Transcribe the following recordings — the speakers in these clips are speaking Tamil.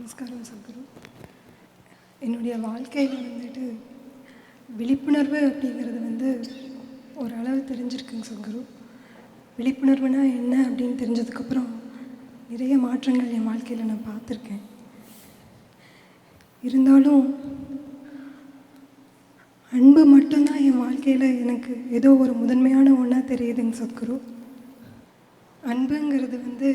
நமஸ்காரம் சத்குரு. என்னுடைய வாழ்க்கையில் வந்துட்டு விழிப்புணர்வு அப்படிங்கிறது வந்து ஓரளவு தெரிஞ்சிருக்குங்க சத்குரு. விழிப்புணர்வுனா என்ன அப்படின்னு தெரிஞ்சதுக்கப்புறம் நிறைய மாற்றங்கள் என் வாழ்க்கையில் நான் பார்த்துருக்கேன். இருந்தாலும் அன்பு மட்டும்தான் என் வாழ்க்கையில் எனக்கு ஏதோ ஒரு முதன்மையான ஒன்றா தெரியுதுங்க சத்குரு. அன்புங்கிறது வந்து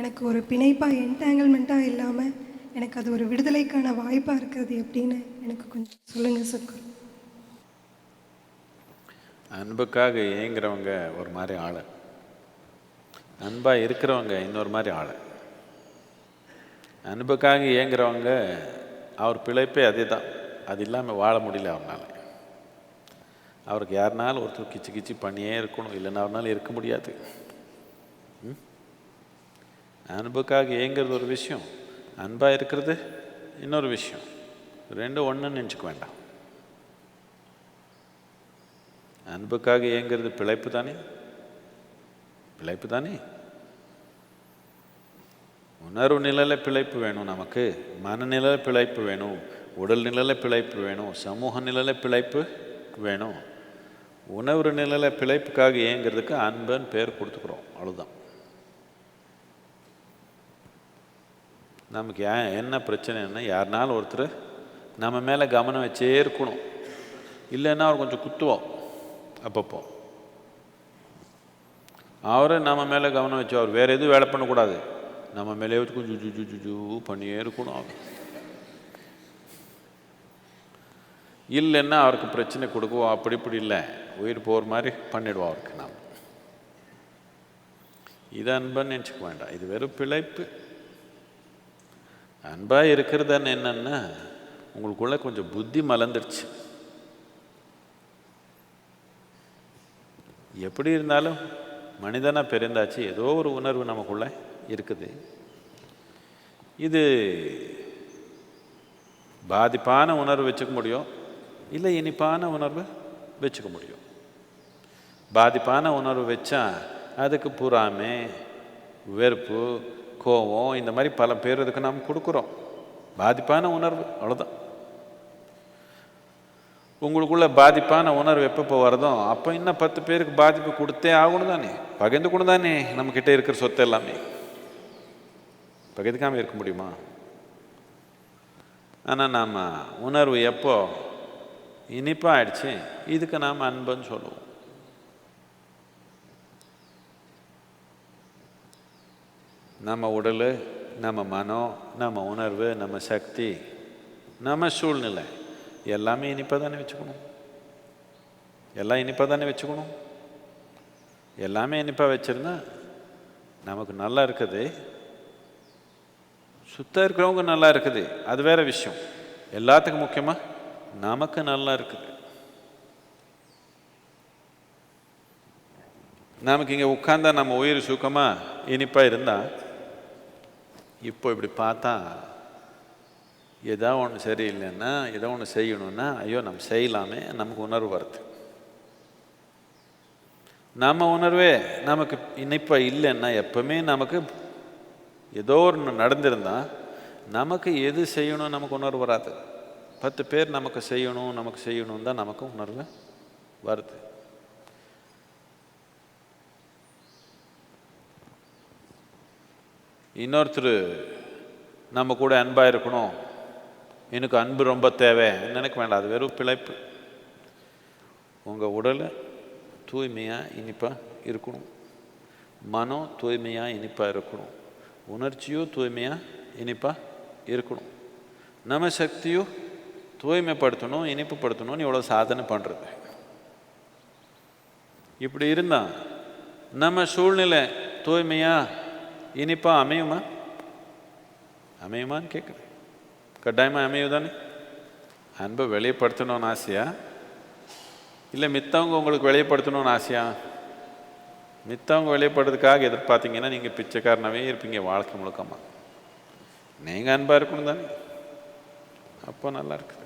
எனக்கு ஒரு பிணைப்பாக என்டாங்கிள்மெண்ட்டாக இல்லாமல் எனக்கு அது ஒரு விடுதலைக்கான வாய்ப்பாக இருக்கிறது எப்படின்னு எனக்கு கொஞ்சம் சொல்லுங்கள் சத்குரு. அன்புக்காக ஏங்குறவங்க ஒரு மாதிரி ஆளை. அன்பாக இருக்கிறவங்க இன்னொரு மாதிரி ஆளை. அன்புக்காக ஏங்குறவங்க அவர் பிழைப்பே அதே தான் அது இல்லாமல் வாழ முடியல அவனால் அவருக்கு யாருனாலும் ஒருத்தர் கிச்சு கிச்சு பண்ணியே இருக்கணும். இல்லைன்னா அவரால் இருக்க முடியாது. ம்? அன்புக்காக ஏங்குறது ஒரு விஷயம். அன்பாக இருக்கிறது இன்னொரு விஷயம். ரெண்டும் ஒன்றுன்னு நினச்சிக்க வேண்டாம். அன்புக்காக ஏங்குறது பிழைப்பு தானே? பிழைப்பு தானே? உணர்வு நிலையில் பிழைப்பு வேணும் நமக்கு. மனநிலையில் பிழைப்பு வேணும். உடல் நிலையில் பிழைப்பு வேணும். சமூக நிலையில் பிழைப்பு வேணும். உணர்வு நிலையில் பிழைப்புக்காக ஏங்குறதுக்கு அன்புன்னு பேர் கொடுத்துக்குறோம். அவ்வளோதான் நமக்கு ஏன் என்ன பிரச்சனைன்னா யாருனாலும் ஒருத்தர் நம்ம மேலே கவனம் வச்சே இருக்கணும். இல்லைன்னா அவர் கொஞ்சம் குத்துவோம். அப்பப்போ. அவரை நம்ம மேலே கவனம் வச்சு அவர் வேறு எதுவும் வேலை பண்ணக்கூடாது. நம்ம மேலே வச்சு கொஞ்சம் ஜு ஜு ஜு பண்ணியே இருக்கணும் அவர். இல்லைன்னா அவருக்கு பிரச்சனை கொடுக்குவோம் அப்படி இப்படி இல்லை. உயிர் போகிற மாதிரி பண்ணிடுவோம் அவருக்கு நாம். இது அன்பன்னு நினச்சிக்க வேண்டாம். இது வெறும் பிழைப்பு. அன்பாக இருக்கிறதுன்னு என்னன்னா உங்களுக்குள்ள கொஞ்சம் புத்தி மலர்ந்துருச்சு. எப்படி இருந்தாலும் மனிதனாக பிறந்தாச்சு ஏதோ ஒரு உணர்வு நமக்குள்ள இருக்குது. இது பாதிப்பான உணர்வு வச்சுக்க முடியும் இல்லை இனிப்பான உணர்வு வச்சுக்க முடியும். பாதிப்பான உணர்வு வச்சா அதுக்கு புறாமே வெறுப்பு கோபம் இந்த மாதிரி பல பேர் இதுக்கு நாம் கொடுக்குறோம். பாதிப்பான உணர்வு அவ்வளோதான் உங்களுக்குள்ள பாதிப்பான உணர்வு எப்பப்போ வருதோ அப்போ இன்னும் பத்து பேருக்கு பாதிப்பு கொடுத்தே ஆகணும் தானே. பகிர்ந்துக்கணும் தானே நம்மக்கிட்ட இருக்கிற சொத்து எல்லாமே. பகிர்ந்துக்காமல் இருக்க முடியுமா? ஆனால் நாம் உணர்வு எப்போ? இனிப்பாக ஆயிடுச்சு இதுக்கு நாம் அன்புன்னு சொல்லுவோம். நம்ம உடல் நம்ம மனம் நம்ம உணர்வு நம்ம சக்தி நம்ம சூழ்நிலை எல்லாமே இனிப்பாக தானே வச்சுக்கணும். எல்லாம் இனிப்பாக தானே வச்சுக்கணும். எல்லாமே இனிப்பாக வச்சுருந்தா நமக்கு நல்லா இருக்குது. சுத்தம் இருக்கிறவங்க நல்லா இருக்குது. அது வேற விஷயம். எல்லாத்துக்கும் முக்கியமாக நமக்கு நல்லா இருக்குது. நமக்கு இங்கே உட்காந்தா நம்ம உயிர் சுகமாக இனிப்பாக இருந்தால் இப்போ இப்படி பார்த்தா ஏதோ ஒன்று சரியில்லைன்னா ஏதோ ஒன்று செய்யணும்னா ஐயோ நம்ம செய்யலாமே நமக்கு உணர்வு வருது. நம்ம உணர்வே நமக்கு இனிப்பாக இல்லைன்னா எப்பவுமே நமக்கு ஏதோ ஒன்று நடந்திருந்தா நமக்கு எது செய்யணும் நமக்கு உணர்வு வராது. பத்து பேர் நமக்கு செய்யணும் நமக்கு செய்யணும் தான் நமக்கு உணர்வு வருது. இன்னொருத்தர் நம்ம கூட அன்பாக இருக்கணும். எனக்கு அன்பு ரொம்ப தேவை. நினைக்க வேண்டாம். அது வெறும் பிழைப்பு. உங்கள் உடல் தூய்மையாக இனிப்பாக இருக்கணும். மனம் தூய்மையாக இனிப்பாக இருக்கணும். உணர்ச்சியும் தூய்மையாக இனிப்பாக இருக்கணும். நம்ம சக்தியும் தூய்மைப்படுத்தணும் இனிப்புப்படுத்தணும்னு இவ்வளோ சாதனை பண்ணுறது இப்படி இருந்தால் நம்ம சூழ்நிலை தூய்மையாக இனிப்பாக அமையுமா? அமையுமான்னு கேட்குறேன் கட்டாயமாக அமையுதானே அன்பை வெளிப்படுத்தணும்னு ஆசையா? இல்லை மித்தவங்க உங்களுக்கு வெளிப்படுத்தணும்னு ஆசையா? மித்தவங்க வெளிப்படுறதுக்காக எதிர்பார்த்தீங்கன்னா நீங்கள் பிச்சைக்காரனாவே இருப்பீங்க வாழ்க்கை முழுக்கமாக நீங்கள் அன்பாக இருக்கணும் தானே. அப்போ நல்லா இருக்குது.